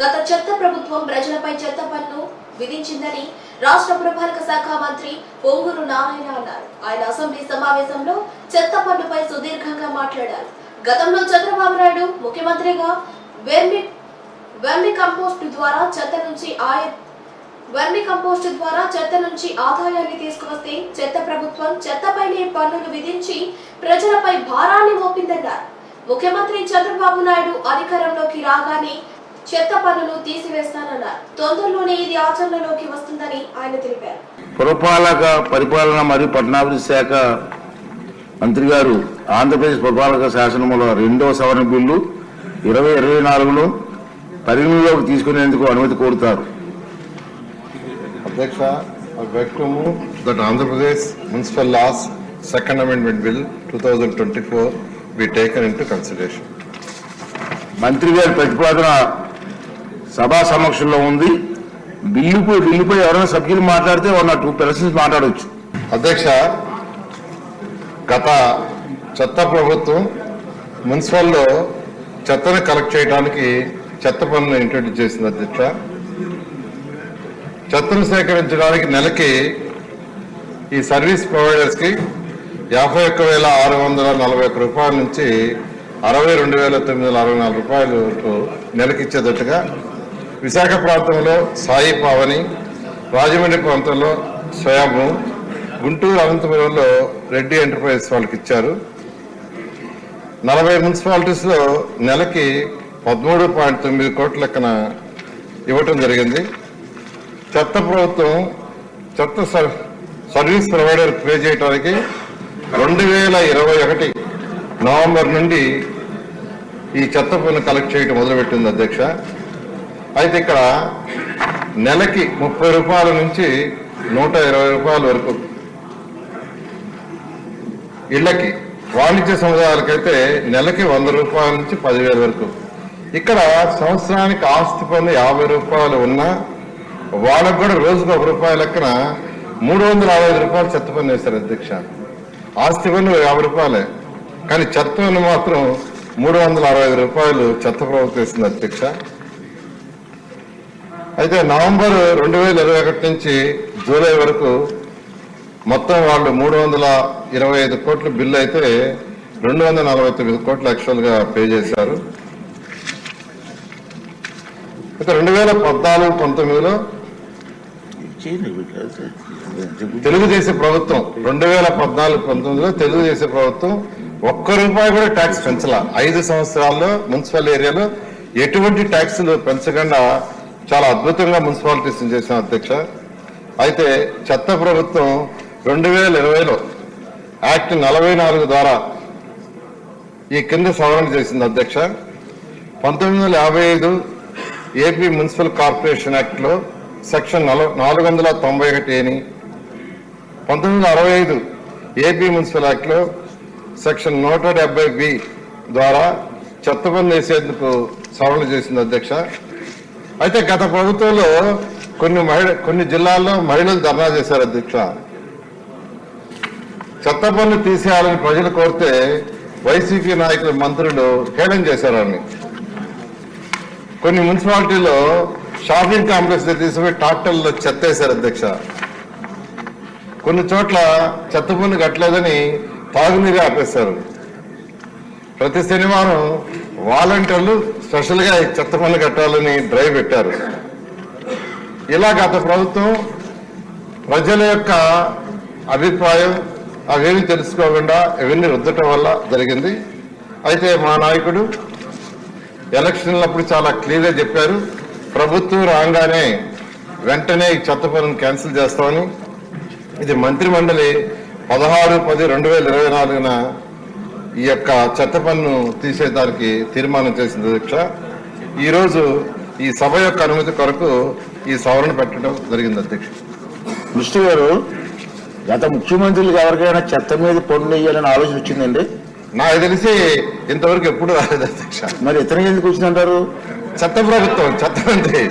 గత చెత్త ప్రభుత్వం ప్రజలపై చెత్త పన్ను విధించిందని రాష్ట్ర పురపాలక శాఖ మంత్రి పొంగూరు నారాయణ అన్నారు. ఆయన అసెంబ్లీ సమావేశంలో చెత్త పన్నుపై సుదీర్ఘంగా మాట్లాడారు. గతంలో చంద్రబాబు నాయుడు ముఖ్యమంత్రిగా వెర్మి వెర్మి కంపోస్ట్ ద్వారా చెత్త నుంచి ఆయ వర్మి కంపోస్ట్ ద్వారా చెత్త నుంచి ఆదాయాన్ని తీసుకువస్తే చెత్త ప్రభుత్వం చెత్తపైనే పన్నులు విధించి ప్రజలపై భారాన్ని మోపిందన్నారు. ముఖ్యమంత్రి చంద్రబాబు నాయుడు అధికారంలోకి రాగానే చెత్త పన్నులు తీసివేస్తానన్నారు తొందరలోనే ఇది ఆచరణలోకి వస్తుందని ఆయన తెలిపారు పురపాలక పరిపాలన మరియు పట్టణాభివృద్ధి శాఖ మంత్రి గారు ఆంధ్రప్రదేశ్ పురపాలక శాసనముల రెండవ సవరణ బిల్లు ఇరవై ఇరవై నాలుగును పరిగణలోకి తీసుకునేందుకు అనుమతి కోరుతారు I beg to move that Andhra Pradesh Municipal Laws Second Amendment Bill 2024 be taken into consideration. మంత్రి గారి ప్రతిపాదన సభా సమక్షంలో ఉంది. బిల్లుపై బిల్లుపై ఎవరైనా సభ్యులు మాట్లాడితే వన్ టూ పర్సన్స్ మాట్లాడవచ్చు అధ్యక్ష గత చెత్త ప్రభుత్వం మున్సిపల్లో చెత్తను కలెక్ట్ చేయడానికి చెత్త పనులు ఇంట్రడ్యూస్ చేసింది అధ్యక్ష. చెత్తను సేకరించడానికి నెలకి ఈ సర్వీస్ ప్రొవైడర్స్కి యాభై ఒక్క వేల ఆరు వందల నలభై ఒక్క రూపాయల నుంచి అరవై రెండు వేల తొమ్మిది వందల అరవై నాలుగు రూపాయల వరకు నెలకి విశాఖ ప్రాంతంలో సాయి పావని రాజమండ్రి ప్రాంతంలో స్వయాము గుంటూరు అనంతపురంలో రెడ్డి ఎంటర్ప్రైజెస్ వాళ్ళకి ఇచ్చారు. నలభై మున్సిపాలిటీస్లో నెలకి పదమూడు పాయింట్ తొమ్మిది కోట్ల లెక్కన ఇవ్వటం జరిగింది. చెత్త ప్రభుత్వం చెత్త సర్వీస్ ప్రొవైడర్ పే చేయడానికి రెండు వేల ఇరవై ఒకటి నవంబర్ నుండి ఈ చెత్త పన్ను కలెక్ట్ చేయడం మొదలుపెట్టింది అధ్యక్ష. అయితే ఇక్కడ నెలకి ముప్పై రూపాయల నుంచి నూట ఇరవై రూపాయల వరకు ఇళ్ళకి వాణిజ్య సముదాయాలకైతే నెలకి వంద రూపాయల నుంచి పదివేల వరకు. ఇక్కడ సంవత్సరానికి ఆస్తి పన్ను యాభై రూపాయలు ఉన్నా వాళ్ళకు కూడా రోజుకు ఒక రూపాయి లెక్కన మూడు వందల అరవై ఐదు రూపాయలు చెత్త పన్ను వేశారు అధ్యక్ష. ఆస్తి పన్ను యాభై రూపాయలే. కానీ చెత్త పన్ను మాత్రం మూడు వందల అరవై ఐదు రూపాయలు చెత్త ప్రభుత్వం వేసింది అధ్యక్ష. అయితే నవంబర్ రెండు వేల ఇరవై ఒకటి నుంచి జూలై వరకు మొత్తం వాళ్ళు మూడు వందల ఇరవై ఐదు కోట్లు బిల్లు అయితే రెండు వందల నలభై తొమ్మిది కోట్లు యాక్చువల్గా పే చేశారు. అయితే రెండు వేల పద్నాలుగు పంతొమ్మిదిలో తెలుగుదేశం ప్రభుత్వం రెండు వేల పద్నాలుగు పంతొమ్మిదిలో తెలుగుదేశం ప్రభుత్వం ఒక్క రూపాయి కూడా ట్యాక్స్ పెంచాల. ఐదు సంవత్సరాల్లో మున్సిపల్ ఏరియాలో ఎటువంటి ట్యాక్సులు పెంచకుండా చాలా అద్భుతంగా మున్సిపాలిటీస్ చేసిన అధ్యక్ష. అయితే చెత్త ప్రభుత్వం రెండు వేల ఇరవైలో యాక్ట్ నలభై నాలుగు ద్వారా ఈ కింద సవరణ చేసింది అధ్యక్ష. పంతొమ్మిది వందల యాభై ఐదు ఏపీ మున్సిపల్ కార్పొరేషన్ యాక్ట్లో సెక్షన్ నాలుగు వందల తొంభై ఒకటి అని పంతొమ్మిది వందల అరవై ఐదు ఏపీ మున్సిపల్ యాక్ట్లో సెక్షన్ నూట డెబ్బై బి ద్వారా చెత్త పని వేసేందుకు సవరణ చేసింది అధ్యక్ష. అయితే గత ప్రభుత్వంలో కొన్ని మహిళ కొన్ని జిల్లాల్లో మహిళలు ధర్నా చేశారు అధ్యక్ష. చెత్త పన్ను తీసేయాలని ప్రజలు కోరితే వైసీపీ నాయకులు మంత్రులు హేళన చేశారని కొన్ని మున్సిపాలిటీలో షాపింగ్ కాంప్లెక్స్ తీసుకుపోయి టాక్టర్లో చెత్త వేశారు అధ్యక్ష. కొన్ని చోట్ల చెత్త పన్ను కట్టలేదని తాగునీరు ఆపేశారు. ప్రతి శనివారం వాలంటీర్లు స్పెషల్గా ఈ చెత్త పనులు కట్టాలని డ్రైవ్ పెట్టారు. ఇలా గత ప్రభుత్వం ప్రజల యొక్క అభిప్రాయం అవేమి తెలుసుకోకుండా ఇవన్నీ రుద్దటం వల్ల జరిగింది. అయితే మా నాయకుడు ఎలక్షన్లప్పుడు చాలా క్లియర్గా చెప్పారు. ప్రభుత్వం రాగానే వెంటనే ఈ చెత్త పనులను క్యాన్సిల్ చేస్తామని. ఇది మంత్రి మండలి పదహారు పది రెండు వేల ఇరవై నాలుగున ఈ యొక్క చెత్త పన్ను తీసేదానికి తీర్మానం చేసింది అధ్యక్ష ఈరోజు ఈ సభ యొక్క అనుమతి కొరకు ఈ సవరణ పెట్టడం జరిగింది అధ్యక్ష. కృష్ణ గారు గత ముఖ్యమంత్రులకు ఎవరికైనా చెత్త మీద పన్ను వేయాలని ఆలోచన వచ్చిందండి? నాకు తెలిసి ఇంతవరకు ఎప్పుడు రాలేదు అధ్యక్ష. మరి ఇతనికి ఎందుకు వచ్చిందంటారు? చెత్త ప్రభుత్వం చెత్త మంత్రి